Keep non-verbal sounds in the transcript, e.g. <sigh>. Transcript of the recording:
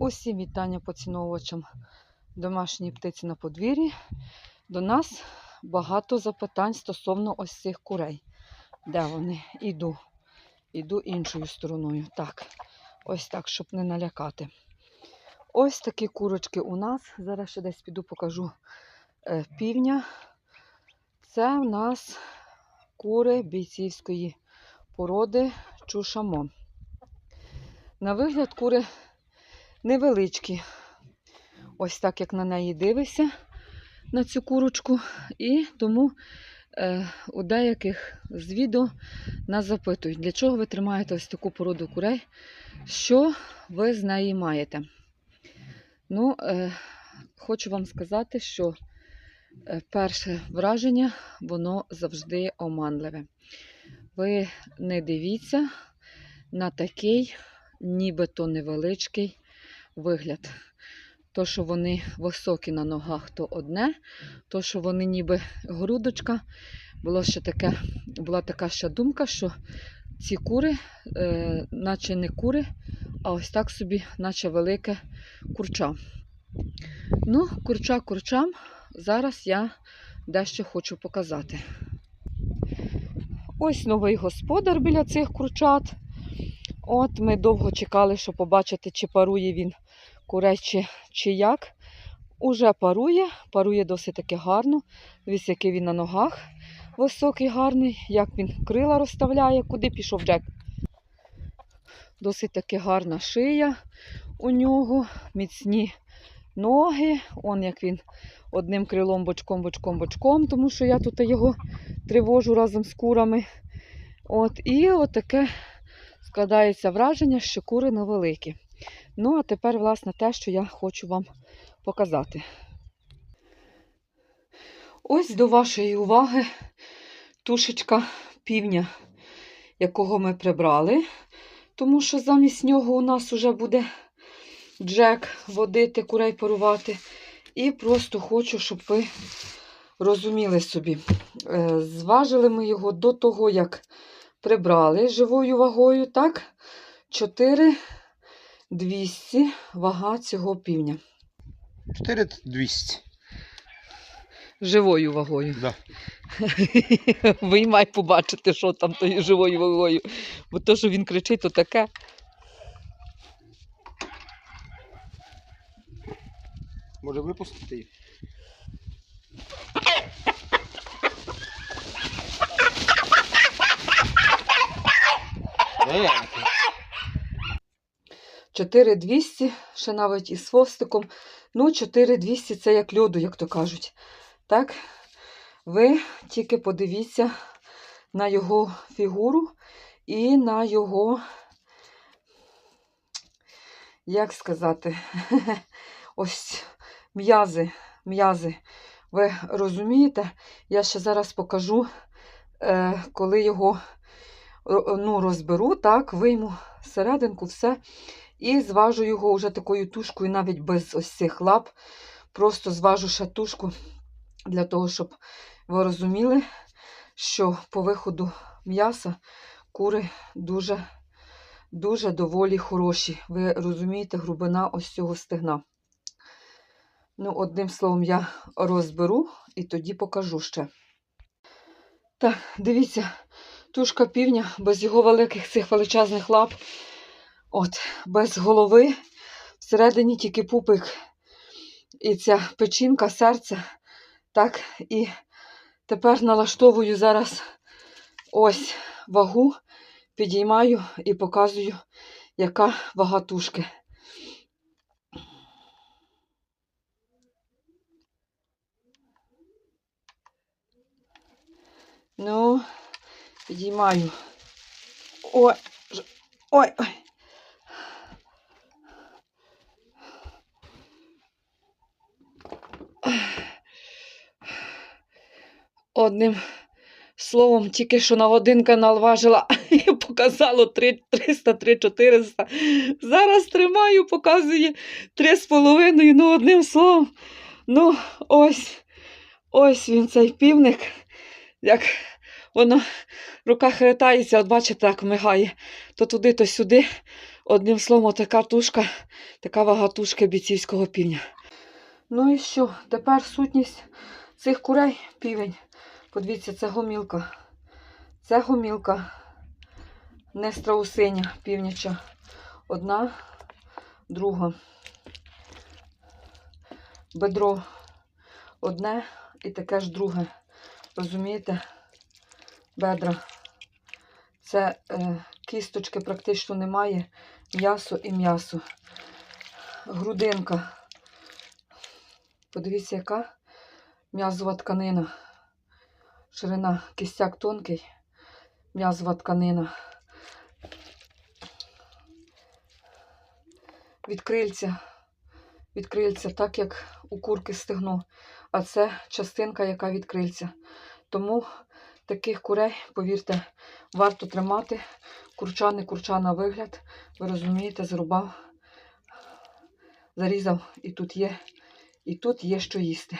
Усім вітання поціновувачам домашньої птиці на подвір'ї. До нас багато запитань стосовно ось цих курей. Де вони? Іду. Іду іншою стороною. Так, ось так, щоб не налякати. Ось такі курочки у нас. Зараз ще десь піду покажу е, півня. Це в нас кури бійцівської породи чушамо. На вигляд кури невеличкі. Ось так, як на неї дивишся, на цю курочку. І тому е, у деяких з відео нас запитують, для чого ви тримаєте ось таку породу курей, що ви з неї маєте. Ну, е, хочу вам сказати, що е, перше враження, воно завжди оманливе. Ви не дивіться на такий, нібито невеличкий вигляд. То, що вони високі на ногах, то одне. То, що вони ніби грудочка, було ще таке, була така ще думка, що ці кури, е, наче не кури, а ось так собі, наче велике курча. Ну, курча курчам, зараз я дещо хочу показати. Ось новий господар біля цих курчат. От ми довго чекали, щоб побачити, чи парує він курей, чи, чи як. Уже парує, парує досить таки гарно. Дивіться, який він на ногах високий, гарний, як він крила розставляє, куди пішов Джек. Досить таки гарна шия у нього, міцні ноги. Он як він одним крилом бочком, бочком, бочком, тому що я тут його тривожу разом з курами. От, і отаке складається враження, що кури невеликі. Ну, а тепер, власне, те, що я хочу вам показати. Ось до вашої уваги тушечка півня, якого ми прибрали, тому що замість нього у нас вже буде Джек водити, курей парувати. І просто хочу, щоб ви розуміли собі. Е, Зважили ми його до того, як прибрали живою вагою, так? 4200 вага цього півня. 4200. Живою вагою. Да. <laughs> Виймай побачити, що там тою живою вагою. Бо то, що він кричить, то таке. Може випустити їх? Е, 4200, ще навіть із хвостиком. Ну, 4200 це як льоду, як то кажуть. Так? Ви тільки подивіться на його фігуру і на його, як сказати, <laughs> ось м'язи. м'язи. Ви розумієте? Я ще зараз покажу, е, коли його ну, розберу, так, вийму серединку, все. І зважу його вже такою тушкою, навіть без ось цих лап. Просто зважу ще тушку для того, щоб ви розуміли, що по виходу м'яса кури дуже, дуже доволі хороші. Ви розумієте, грубина ось цього стегна. Ну, одним словом, я розберу і тоді покажу ще. Так, дивіться, тушка півня без його великих цих величезних лап. От, без голови, всередині тільки пупик і ця печінка, серце. Так, і тепер налаштовую зараз ось вагу, підіймаю і показую, яка вага тушки. Ну, підіймаю. Ой, ой, ой. Одним словом, тільки що на один канал важила <laughs> і показало 3 300, 3 400. Зараз тримаю, показує 3,5. Ну, одним словом, ну, ось, ось він цей півник. Як воно рука хитається, от бачите, так мигає. То туди, то сюди. Одним словом, така тушка, така вага тушки бійцівського півня. Ну і що? Тепер сутність цих курей півень. Подивіться, це гомілка. Це гомілка. Не страусиня півняча. Одна, друга. Бедро одне і таке ж друге. Розумієте? Бедра. Це е, кісточки практично немає. М'ясо і м'ясо. Грудинка. Подивіться, яка м'язова тканина. Ширина кістяк тонкий, м'язова тканина. Від крильця. Від крильця, так як у курки стегно. А це частинка, яка від крильця. Тому таких курей, повірте, варто тримати. Курча не курча на вигляд. Ви розумієте, зрубав, зарізав, і тут є, і тут є що їсти.